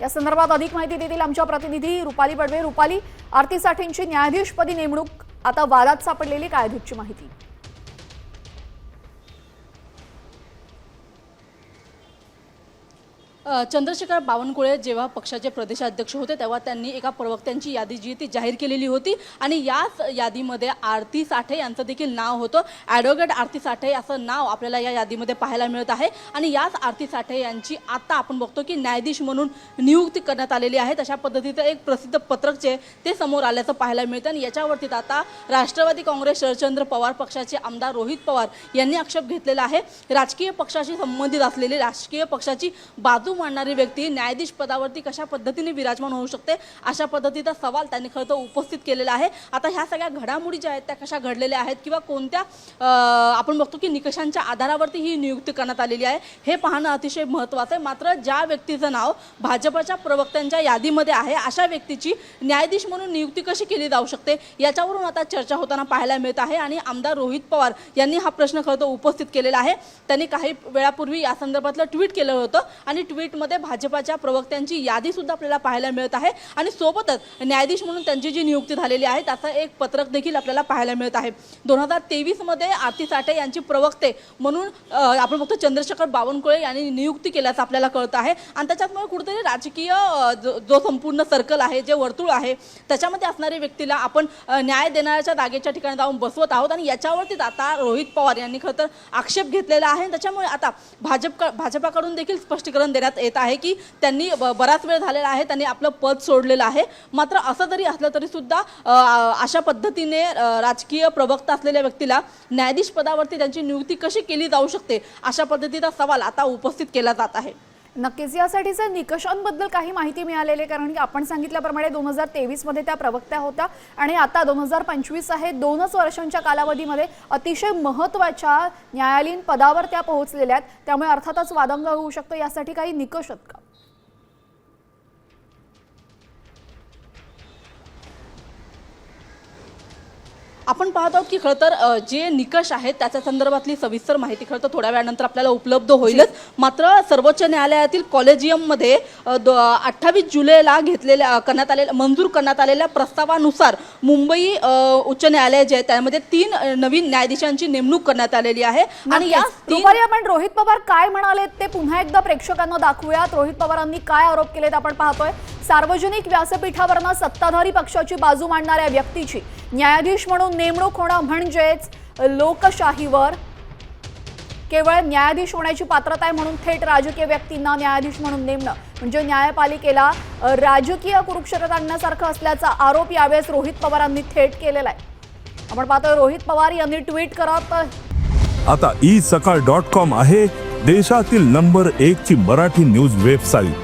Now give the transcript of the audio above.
या संदर्भात अधिक माहिती देतील आमच्या प्रतिनिधी रुपाली बडवे. रुपाली आरती साठेंची न्यायाधीशपदी नेमणूक आता वादात सापडलेली काय अधिकची माहिती. चंद्रशेखर बावनकुळे जेव्हा पक्षाचे प्रदेशाध्यक्ष होते तेव्हा त्यांनी एका प्रवक्त्यांची यादी जी ती जाहीर केलेली होती. आणि याच यादीमध्ये आरती साठे यांचं देखील नाव होतं. ॲडव्होकेट आरती साठे असं नाव आपल्याला या यादीमध्ये पाहायला मिळत आहे. आणि याच आरती साठे यांची आता आपण बघतो की न्यायाधीश म्हणून नियुक्ती करण्यात आलेली आहे. तशा पद्धतीचं एक प्रसिद्ध पत्रक जे ते समोर आल्याचं पाहायला मिळतं. आणि याच्यावरती आता राष्ट्रवादी काँग्रेस शरदचंद्र पवार पक्षाचे आमदार रोहित पवार यांनी आक्षेप घेतलेला आहे. राजकीय पक्षाशी संबंधित असलेली राजकीय पक्षाची बाजू मांडणारी व्यक्ती न्यायाधीश पदावरती कशा पद्धतीने विराजमान होऊ शकते? अशा पद्धतीचा सवाल त्यांनी खरं तर उपस्थित केलेला आहे. आता ह्या सगळ्या घडामोडी ज्या आहेत त्या कशा घडलेल्या आहेत किंवा कोणत्या आपण बघतो की निकषांच्या आधारावरती ही नियुक्ती करण्यात आलेली आहे हे पाहणं अतिशय महत्त्वाचं आहे. मात्र ज्या व्यक्तीचं नाव भाजपच्या प्रवक्त्यांच्या यादीमध्ये आहे अशा व्यक्तीची न्यायाधीश म्हणून नियुक्ती कशी केली जाऊ शकते? याच्यावरून आता चर्चा होताना पाहायला मिळत आहे आणि आमदार रोहित पवार यांनी हा प्रश्न खरं तर उपस्थित केलेला आहे. त्यांनी काही वेळापूर्वी या संदर्भातलं ट्विट केलं होतं आणि ट्विटमध्ये भाजपाच्या प्रवक्त्यांची यादीसुद्धा आपल्याला पाहायला मिळत आहे. आणि सोबतच न्यायाधीश म्हणून त्यांची जी नियुक्ती झालेली आहे त्याचं एक पत्रक देखील आपल्याला पाहायला मिळत आहे. दोन हजार तेवीसमध्ये आरती साठे यांची प्रवक्ते म्हणून आपण बघतो चंद्रशेखर बावनकुळे यांनी नियुक्ती केल्याचं आपल्याला कळत आहे. आणि त्याच्यामुळे कुठेतरी राजकीय जो जो संपूर्ण सर्कल आहे जे वर्तुळ आहे त्याच्यामध्ये असणाऱ्या व्यक्तीला आपण न्याय देणाऱ्याच्या जागेच्या ठिकाणी जाऊन बसवत आहोत. आणि याच्यावरतीच आता रोहित पवार यांनी खरं तर आक्षेप घेतलेला आहे. त्याच्यामुळे आता भाजप भाजपाकडून देखील स्पष्टीकरण देण्यात येत आहे की त्यांनी बराच वेळ झालेला आहे त्यांनी आपलं पद सोडलेलं आहे. मात्र असं जरी असलं तरी सुद्धा अशा पद्धतीने राजकीय प्रवक्ता असलेल्या व्यक्तीला न्यायाधीश पदावरती त्यांची नियुक्ती कशी केली जाऊ शकते अशा पद्धतीचा सवाल आता उपस्थित केला जात आहे. नक्कीच यासाठीच्या निकषांबद्दल काही माहिती मिळालेली आहे कारण की आपण सांगितल्याप्रमाणे दोन हजार तेवीसमध्ये त्या प्रवक्त्या होत्या. आणि आता दोन हजार पंचवीस आहे दोनच वर्षांच्या कालावधीमध्ये अतिशय महत्त्वाच्या न्यायालयीन पदावर त्या पोहोचलेल्या आहेत. त्यामुळे अर्थातच वादंग होऊ शकतो यासाठी काही निकष आहेत का? आपण पाहत आहोत की खरं तर जे निकष आहेत त्याच्या संदर्भातली सविस्तर माहिती खरं तर थोड्या वेळानंतर आपल्याला उपलब्ध होईलच. मात्र सर्वोच्च न्यायालयातील कॉलेजियममध्ये अठ्ठावीस जुलैला घेतलेल्या करण्यात आलेल्या मंजूर करण्यात आलेल्या प्रस्तावानुसार मुंबई उच्च न्यायालय जे आहे त्यामध्ये तीन नवीन न्यायाधीशांची नेमणूक करण्यात आलेली आहे. आणि या. दुपारी आपण रोहित पवार काय म्हणाले ते पुन्हा एकदा प्रेक्षकांना दाखवूयात. रोहित पवारांनी काय आरोप केलेत आपण पाहतोय. सार्वजनिक व्यासपीठावरनं सत्ताधारी पक्षाची बाजू मांडणाऱ्या व्यक्तीची न्यायाधीश म्हणून नेमणूक होणं म्हणजेच लोकशाहीवर केवळ न्यायाधीश होण्याची पात्रता आहे म्हणून थेट राजकीय व्यक्तींना न्यायाधीश म्हणून नेमणं. म्हणजे न्यायपालिकेला राजकीय कुरुक्षेत्रात आणण्यासारखं असल्याचा आरोप यावेळेस रोहित पवारांनी थेट केलेला आहे. आपण पाहतोय रोहित पवार यांनी ट्विट करत आता ई सकाळ डॉट कॉम आहे देशातील नंबर एक ची मराठी न्यूज वेबसाईट.